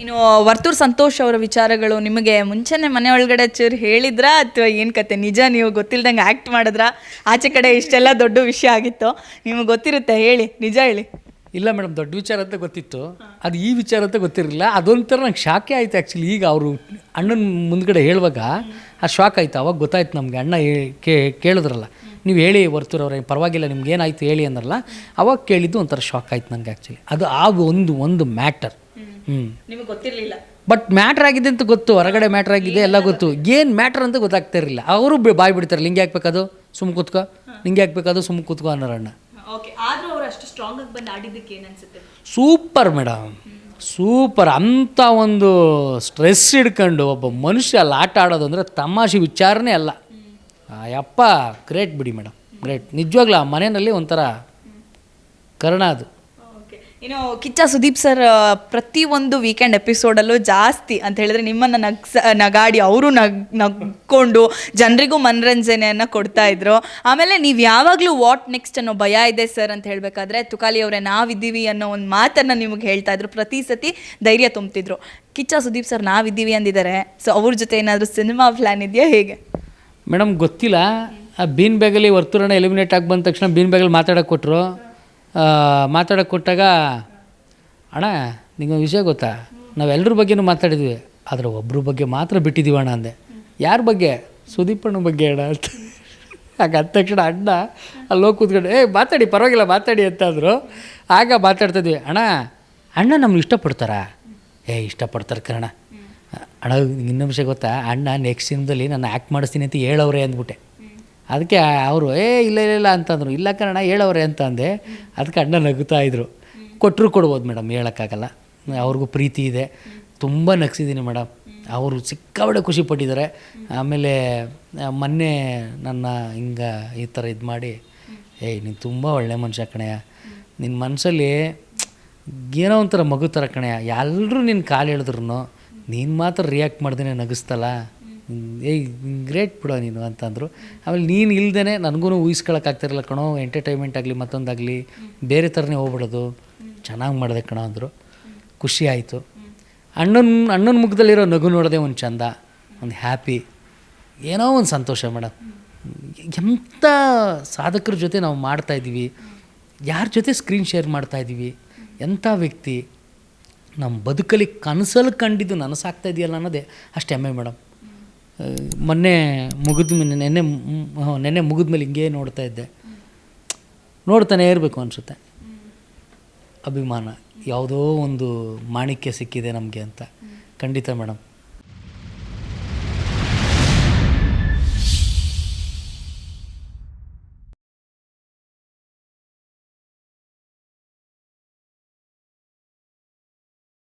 ಇನ್ನು ವರ್ತೂರ್ ಸಂತೋಷ್ ಅವರ ವಿಚಾರಗಳು ನಿಮಗೆ ಮುಂಚೆನೆ ಮನೆ ಒಳಗಡೆ ಚೂರು ಹೇಳಿದ್ರಾ? ಅಥವಾ ಏನು ಕತೆ? ನಿಜ ನೀವು ಗೊತ್ತಿಲ್ದಂಗೆ ಆ್ಯಕ್ಟ್ ಮಾಡಿದ್ರಾ? ಆಚೆ ಕಡೆ ಇಷ್ಟೆಲ್ಲ ದೊಡ್ಡ ವಿಷಯ ಆಗಿತ್ತು? ನಿಮಗೆ ಗೊತ್ತಿರುತ್ತೆ, ಹೇಳಿ, ನಿಜ ಹೇಳಿ. ಇಲ್ಲ ಮೇಡಮ್, ದೊಡ್ಡ ವಿಚಾರ ಅಂತ ಗೊತ್ತಿತ್ತು. ಅದು ಈ ವಿಚಾರ ಅಂತ ಗೊತ್ತಿರಲಿಲ್ಲ. ಅದೊಂಥರ ನಂಗೆ ಶಾಕೇ ಆಯಿತು ಆ್ಯಕ್ಚುಲಿ ಈಗ ಅವರು ಅಣ್ಣನ ಮುಂದ್ಗಡೆ ಹೇಳುವಾಗ ಆ ಶಾಕ್ ಆಯಿತು. ಅವಾಗ ಗೊತ್ತಾಯ್ತು ನಮಗೆ. ಅಣ್ಣ ಕೇಳಿದ್ರಲ್ಲ. ನೀವು ಹೇಳಿ ಹೊರ್ತೂರವ್ರೆ ಪರವಾಗಿಲ್ಲ, ನಿಮ್ಗೆ ಏನಾಯ್ತು ಹೇಳಿ ಅಂದ್ರಲ್ಲ. ಅವಾಗ ಕೇಳಿದ್ದು ಒಂಥರ ಶಾಕ್ ಆಯ್ತು ನನಗೆ ಆ್ಯಕ್ಚುಲಿ ಅದು ಆ ಒಂದು ಒಂದು ಮ್ಯಾಟರ್ ನಿಮಗೆ ಗೊತ್ತಿರಲಿಲ್ಲ. ಬಟ್ ಮ್ಯಾಟ್ರ್ ಆಗಿದೆ ಅಂತ ಗೊತ್ತು ಹೊರಗಡೆ ಮ್ಯಾಟ್ರ್ ಆಗಿದೆ ಎಲ್ಲ ಗೊತ್ತು. ಏನು ಮ್ಯಾಟ್ರ್ ಅಂತ ಗೊತ್ತಾಗ್ತಾ ಇರಲಿಲ್ಲ. ಅವರು ಬಾಯ್ ಬಿಡ್ತಾರೆ ನಿಂಗೆ ಹಾಕ್ಬೇಕದು ಸುಮ್ಮ ಕೂತ್ಕೋ ನಿಂಗೆ ಹಾಕ್ಬೇಕದು ಸುಮ್ಮ ಕೂತ್ಕೋ ಅನ್ನೋರಣ್ಣ ಓಕೆ ಆದರೂ ಅವ್ರು ಅಷ್ಟು ಸ್ಟ್ರಾಂಗ್ ಆಗಿ ಬಂದು ಆಡಿದ್ದಕ್ಕೆ ಏನು ಅನ್ಸುತ್ತೆ? ಸೂಪರ್ ಮೇಡಮ್ ಸೂಪರ್ ಅಂಥ ಒಂದು ಸ್ಟ್ರೆಸ್ ಹಿಡ್ಕೊಂಡು ಒಬ್ಬ ಮನುಷ್ಯ ಅಲ್ಲಿ ಆಟ ಆಡೋದು ಅಂದರೆ ತಮಾಷೆ ವಿಚಾರನೇ ಅಲ್ಲ. ಯಪ್ಪ ಗ್ರೇಟ್ ಬಿಡಿ ಮೇಡಮ್ ಗ್ರೇಟ್ ನಿಜವಾಗ್ಲೂ ಆ ಮನೆಯಲ್ಲಿ ಒಂಥರ ಕರ್ಣ ಅದು. ಇನ್ನು ಕಿಚ್ಚ ಸುದೀಪ್ ಸರ್ ಪ್ರತಿ ಒಂದು ವೀಕೆಂಡ್ ಎಪಿಸೋಡಲ್ಲೂ ಜಾಸ್ತಿ ಅಂತ ಹೇಳಿದ್ರೆ ನಿಮ್ಮನ್ನು ನಗ್ಸ ನಗಾಡಿ ಅವರು ನಗ್, ನಗ್ಕೊಂಡು ಜನರಿಗೂ ಮನರಂಜನೆಯನ್ನು ಕೊಡ್ತಾ ಇದ್ರು. ಆಮೇಲೆ ನೀವು ಯಾವಾಗಲೂ ವಾಟ್ ನೆಕ್ಸ್ಟ್ ಅನ್ನೋ ಭಯ ಇದೆ ಸರ್ ಅಂತ ಹೇಳಬೇಕಾದ್ರೆ ತುಕಾಲಿ ಅವರೇ ನಾವಿದ್ದೀವಿ ಅನ್ನೋ ಒಂದು ಮಾತನ್ನು ನಿಮಗೆ ಹೇಳ್ತಾ ಇದ್ರು. ಪ್ರತಿ ಸತಿ ಧೈರ್ಯ ತುಂಬ್ತಿದ್ರು. ಕಿಚ್ಚ ಸುದೀಪ್ ಸರ್ ನಾವಿದ್ದೀವಿ ಅಂದಿದ್ದಾರೆ. ಸೊ ಅವ್ರ ಜೊತೆ ಏನಾದರೂ ಸಿನಿಮಾ ಪ್ಲ್ಯಾನ್ ಇದೆಯಾ ಹೇಗೆ? ಮೇಡಮ್, ಗೊತ್ತಿಲ್ಲ. ಆ ಬೀನ್ ಬ್ಯಾಗಲ್ಲಿ ವರ್ತೂರಣ ಎಲಿಮಿನೇಟ್ ಆಗಿ ಬಂದ ತಕ್ಷಣ ಬೀನ್ ಬ್ಯಾಗಲ್ಲಿ ಮಾತಾಡೋಕೆ ಕೊಟ್ಟರು ಮಾತಾಡೋಕೆ ಕೊಟ್ಟಾಗ ಅಣ್ಣ ನಿಮಗೆ ವಿಷಯ ಗೊತ್ತಾ? ನಾವೆಲ್ಲರ ಬಗ್ಗೆನೂ ಮಾತಾಡಿದ್ವಿ. ಆದರೆ ಒಬ್ಬರ ಬಗ್ಗೆ ಮಾತ್ರ ಬಿಟ್ಟಿದ್ದೀವಿ ಅಣ್ಣ ಅಂದೆ. ಯಾರ ಬಗ್ಗೆ? ಸುದೀಪಣ್ಣ ಬಗ್ಗೆ ಅಣ್ಣ ಅಂತ. ಆಗ ಅಂದ ತಕ್ಷಣ ಅಣ್ಣ ಅಲ್ಲಿ ಕೂತ್ಕೊಂಡು, ಏ, ಮಾತಾಡಿ, ಪರವಾಗಿಲ್ಲ, ಮಾತಾಡಿ ಅಂತ ಅಂದರು. ಆಗ ಮಾತಾಡ್ತಿದ್ವಿ ಅಣ್ಣ ಅಣ್ಣ ನಮ್ಗೆ ಇಷ್ಟಪಡ್ತಾರಾ? ಏ, ಇಷ್ಟಪಡ್ತಾರೆ ಕಣ ಅಣ್ಣ ಇನ್ನೊಂದು ವಿಷಯ ಗೊತ್ತಾ? ಅಣ್ಣ ನೆಕ್ಸ್ಟ್ ಸಿನಿಮಾದಲ್ಲಿ ನಾನು ಆ್ಯಕ್ಟ್ ಮಾಡಿಸ್ತೀನಿ ಅಂತ ಹೇಳವ್ರೆ ಅಂದ್ಬಿಟ್ಟೆ. ಅದಕ್ಕೆ ಅವರು, ಏ, ಇಲ್ಲ ಇಲ್ಲ ಇಲ್ಲ, ಅಂತಂದರು. ಇಲ್ಲ ಕಣ ಹೇಳೋರೆ ಅಂತ ಅಂದೆ. ಅದಕ್ಕೆ ಅಣ್ಣ ನಗುತ್ತಾ ಇದ್ದರು ಕೊಟ್ಟರು ಕೊಡ್ಬೋದು ಮೇಡಮ್, ಹೇಳೋಕ್ಕಾಗಲ್ಲ. ಅವ್ರಿಗೂ ಪ್ರೀತಿ ಇದೆ. ತುಂಬ ನಗ್ಸಿದ್ದೀನಿ ಮೇಡಮ್. ಅವರು ಸಿಕ್ಕಾಬಡೆ ಖುಷಿ ಪಟ್ಟಿದ್ದಾರೆ. ಆಮೇಲೆ ಮೊನ್ನೆ ನನ್ನ ಹಿಂಗೆ ಈ ಥರ ಇದು ಮಾಡಿ, ಏಯ್, ನೀನು ತುಂಬ ಒಳ್ಳೆ ಮನುಷ್ಯ ಕಣೆಯ ನಿನ್ನ ಮನಸ್ಸಲ್ಲಿ ಏನೋ ಒಂಥರ ಮಗು ಥರ ಕಣೆಯ ಎಲ್ಲರೂ ನಿನ್ನ ಕಾಲು ಹೇಳಿದ್ರು ನೀನು ಮಾತ್ರ ರಿಯಾಕ್ಟ್ ಮಾಡ್ದೇ ನಗಿಸ್ತಲ್ಲ. ಏಯ್ ಗ್ರೇಟ್ ಬಿಡೋ ನೀನು ಅಂತಂದರು. ಆಮೇಲೆ ನೀನು ಇಲ್ಲದೇ ನನಗೂ ಊಹಿಸ್ಕೊಳಕ್ಕಾಗ್ತಿರಲ್ಲ ಕಣೋ ಎಂಟರ್ಟೈನ್ಮೆಂಟ್ ಆಗಲಿ ಮತ್ತೊಂದಾಗಲಿ, ಬೇರೆ ಥರನೇ ಹೋಗ್ಬಿಡೋದು. ಚೆನ್ನಾಗಿ ಮಾಡಿದೆ ಕಣೋ ಅಂದರು. ಖುಷಿ ಆಯಿತು. ಅಣ್ಣನ ಅಣ್ಣನ ಮುಖದಲ್ಲಿರೋ ನಗು ನೋಡೋದೇ ಒಂದು ಚಂದ, ಒಂದು ಹ್ಯಾಪಿ ಏನೋ ಒಂದು ಸಂತೋಷ ಮೇಡಮ್ ಎಂಥ ಸಾಧಕರ ಜೊತೆ ನಾವು ಮಾಡ್ತಾಯಿದ್ದೀವಿ ಯಾರ ಜೊತೆ ಸ್ಕ್ರೀನ್ ಶೇರ್ ಮಾಡ್ತಾಯಿದ್ದೀವಿ ಎಂಥ ವ್ಯಕ್ತಿ. ನಮ್ಮ ಬದುಕಲ್ಲಿ ಕನಸಲ್ಲಿ ಕಂಡಿದ್ದು ನನಸಾಗ್ತಾ ಇದೆಯಲ್ಲ ಅನ್ನೋದೇ ಅಷ್ಟು ಹೆಮ್ಮೆ ಮೇಡಮ್ ಮೊನ್ನೆ ಮುಗಿದ ನೆನ್ನೆ ನೆನ್ನೆ ಮುಗಿದ ಮೇಲೆ ಹಿಂಗೇ ನೋಡ್ತಾ ಇದ್ದೆ. ನೋಡ್ತಾನೆ ಇರಬೇಕು ಅನಿಸುತ್ತೆ. ಅಭಿಮಾನ. ಯಾವುದೋ ಒಂದು ಮಾಣಿಕ್ಯ ಸಿಕ್ಕಿದೆ ನಮಗೆ ಅಂತ. ಖಂಡಿತ ಮೇಡಮ್